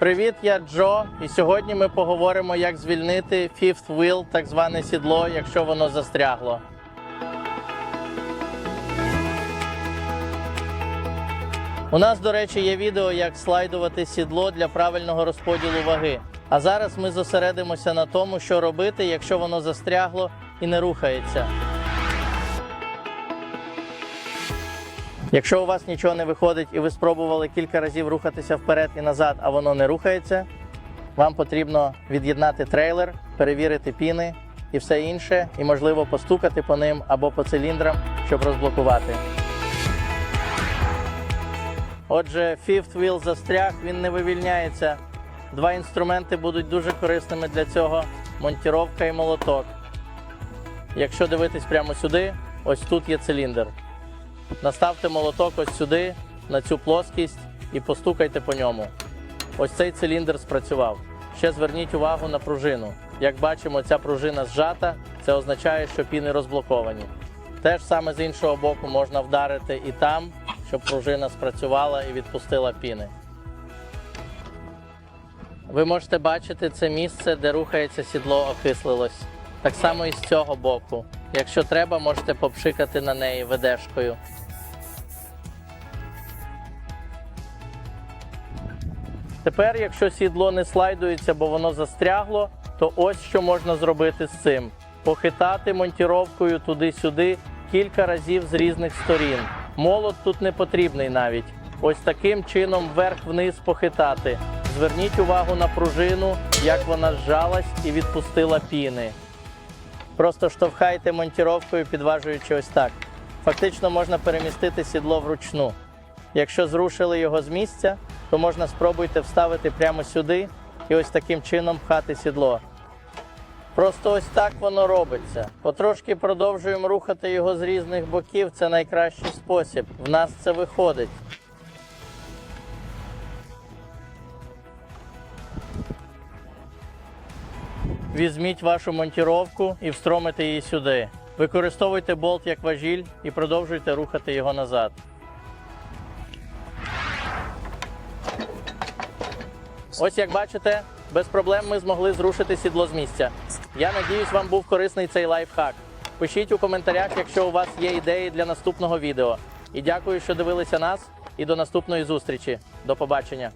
Привіт, я Джо, і сьогодні ми поговоримо, як звільнити fifth wheel, так зване сідло, якщо воно застрягло. У нас, до речі, є відео, як слайдувати сідло для правильного розподілу ваги. А зараз ми зосередимося на тому, що робити, якщо воно застрягло і не рухається. Якщо у вас нічого не виходить і ви спробували кілька разів рухатися вперед і назад, а воно не рухається, вам потрібно від'єднати трейлер, перевірити піни і все інше, і можливо постукати по ним або по циліндрам, щоб розблокувати. Отже, fifth wheel застряг, він не вивільняється. Два інструменти будуть дуже корисними для цього: монтіровка і молоток. Якщо дивитись прямо сюди, ось тут є циліндр. Наставте молоток ось сюди, на цю плоскість, і постукайте по ньому. Ось цей циліндр спрацював. Ще зверніть увагу на пружину. Як бачимо, ця пружина зжата, це означає, що піни розблоковані. Те ж саме з іншого боку можна вдарити і там, щоб пружина спрацювала і відпустила піни. Ви можете бачити це місце, де рухається сідло, окислилось. Так само і з цього боку. Якщо треба, можете попшикати на неї ведешкою. Тепер, якщо сідло не слайдується, бо воно застрягло, то ось що можна зробити з цим: похитати монтіровкою туди-сюди кілька разів з різних сторін. Молот тут не потрібний навіть. Ось таким чином вверх-вниз похитати. Зверніть увагу на пружину, як вона зжалась і відпустила піни. Просто штовхайте монтіровкою, підважуючи ось так. Фактично можна перемістити сідло вручну. Якщо зрушили його з місця, то можна спробуйте вставити прямо сюди і ось таким чином пхати сідло. Просто ось так воно робиться. Потрошки продовжуємо рухати його з різних боків. Це найкращий спосіб. В нас це виходить. Візьміть вашу монтіровку і встромите її сюди. Використовуйте болт як важіль і продовжуйте рухати його назад. Ось як бачите, без проблем ми змогли зрушити сідло з місця. Я надіюсь, вам був корисний цей лайфхак. Пишіть у коментарях, якщо у вас є ідеї для наступного відео. І дякую, що дивилися нас. І до наступної зустрічі. До побачення.